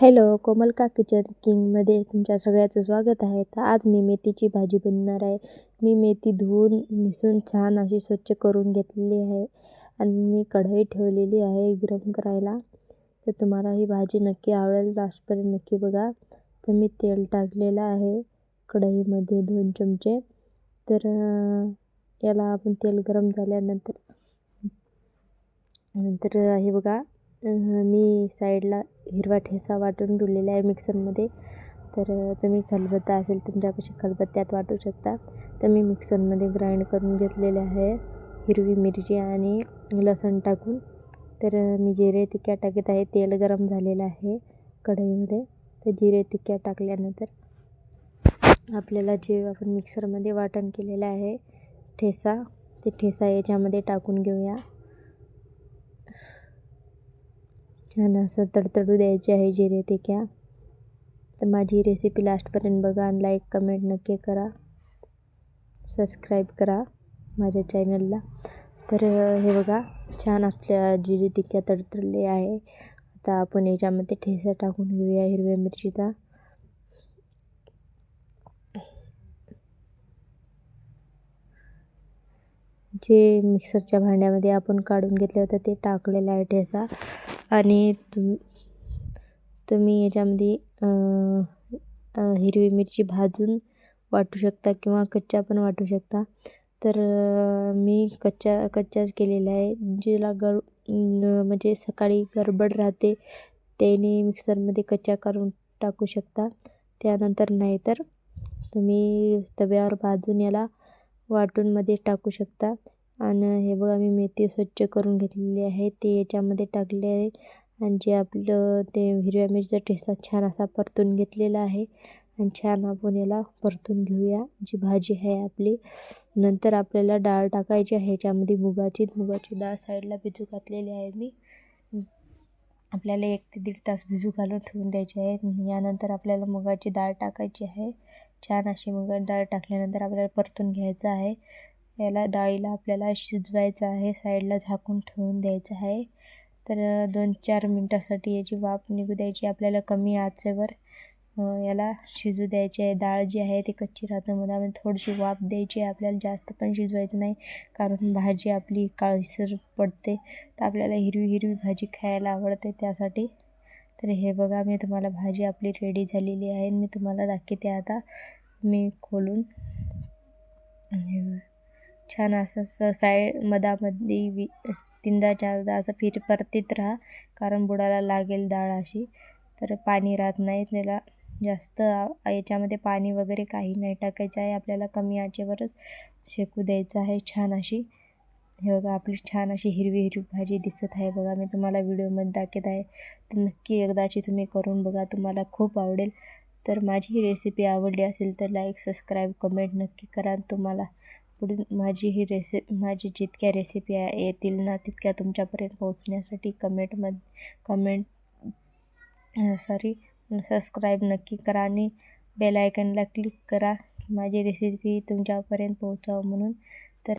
Hello कोमलका kitchen किंगमध्ये तुमच्या सगळ्याचं स्वागत आहे. तर आज मी मेथीची भाजी बनणार आहे. मी मेथी धुवून निसून छान अशी स्वच्छ करून घेतलेली आहे आणि मी कढई ठेवलेली आहे गरम करायला. तर तुम्हाला ही भाजी नक्की आवडेल लास्टपर्यंत नक्की बघा. तर मी तेल टाकलेलं आहे कढईमध्ये दोन चमचे. तर याला आपण तेल गरम झाल्यानंतर नंतर हे बघा. मी साईडला हिरवा ठेसा वाटून ठेवलेला आहे मिक्सरमध्ये. तर तुम्ही खलबत्ता असेल तुमच्यापाशी खलबत्त्यात वाटू शकता. तर मी मिक्सरमध्ये ग्राइंड करून घेतलेले आहे हिरवी मिरची आणि लसण टाकून. तर मी जिरे तिक्या टाकत आहे. तेल गरम झालेलं आहे कढईमध्ये. तर जिरे तिक्या टाकल्यानंतर आपल्याला जे आपण मिक्सरमध्ये वाटण केलेलं आहे ठेसा ते ठेसा याच्यामध्ये टाकून घेऊया. छान असं तडतडू द्यायचे आहे जिरे ते क्या तर माझी रेसिपी लास्टपर्यंत बघा आणि लाईक कमेंट नक्की करा. सबस्क्राईब करा माझ्या चॅनलला तर हे बघा छान आपल्या जिरे तिक्या तडतडले आहे. आता आपण याच्यामध्ये ठेसा टाकून घेऊया हिरव्या मिरचीचा. जे मिक्सरच्या भांड्यामध्ये आपण काढून घेतलं होतं ते टाकलेलं आहे ठेसा आणि तुम तुम्ही याच्यामध्ये हिरवी मिरची भाजून वाटू शकता किंवा कच्च्या पण वाटू शकता. तर मी कच्च्या कच्च्याच केलेल्या आहे. जिला गड म्हणजे सकाळी गडबड राहते त्याने मिक्सरमध्ये कच्च्या करून टाकू शकता. त्यानंतर नाहीतर तुम्ही तव्यावर भाजून याला वाटूनमध्ये टाकू शकता. आणि हे बघा मी मेथी स्वच्छ करून घेतलेली आहे. ते याच्यामध्ये टाकले आहे. आणि जे आपलं ते हिरव्या मिरचा ठेसा छान असा परतून घेतलेला आहे. आणि छान आपण याला परतून घेऊया. जी भाजी आहे आपली. नंतर आपल्याला डाळ टाकायची आहे. याच्यामध्ये मुगाची मुगाची डाळ साईडला भिजू घातलेली आहे मी. आपल्याला एक ते दीड तास भिजू घालून ठेवून द्यायची आहे. यानंतर आपल्याला मुगाची डाळ टाकायची आहे. छान अशी मुगाची डाळ टाकल्यानंतर आपल्याला परतून घ्यायचं आहे. याला डाळीला आपल्याला शिजवायचं आहे साईडला झाकून ठेवून द्यायचं आहे. तर दोन चार मिनटासाठी याची वाफ निघू द्यायची आपल्याला कमी आचेवर याला शिजू द्यायची आहे. डाळ जी आहे ती कच्ची राहतं मधामध्ये थोडीशी वाफ द्यायची आहे. आपल्याला जास्त पण शिजवायचं नाही कारण भाजी आपली काळसर पडते. तर आपल्याला हिरवी हिरवी भाजी खायला आवडते त्यासाठी. तर हे बघा मी तुम्हाला भाजी आपली रेडी झालेली आहे. मी तुम्हाला दाखवते आता. मी खोलून छान असं साय मधामध्ये वि तीनदा चारदा असं फिर परतीत राहा. कारण बुडाला लागेल डाळ अशी. तर पाणी राहत नाही. त्याला जास्त याच्यामध्ये पाणी वगैरे काही नाही टाकायचं आहे. आपल्याला कमी आचेवरच शेकू द्यायचं आहे. छान अशी. हे बघा आपली छान अशी हिरवी हिरवी भाजी दिसत आहे. बघा मी तुम्हाला व्हिडिओमध्ये दाखवत आहे. तर नक्की एकदाची तुम्ही करून बघा. तुम्हाला खूप आवडेल. तर माझी ही रेसिपी आवडली असेल तर लाईक सबस्क्राईब कमेंट नक्की करा. तुम्हाला पुढील माझी ही रेसि माझी जितक्या रेसिपी येतील ना तितक्या तुमच्यापर्यंत पोहोचण्यासाठी कमेंटमध्ये कमेंट सॉरी सबस्क्राईब नक्की करा आणि बेल आयकनला क्लिक करा माझी रेसिपी तुमच्यापर्यंत पोहोचावं म्हणून.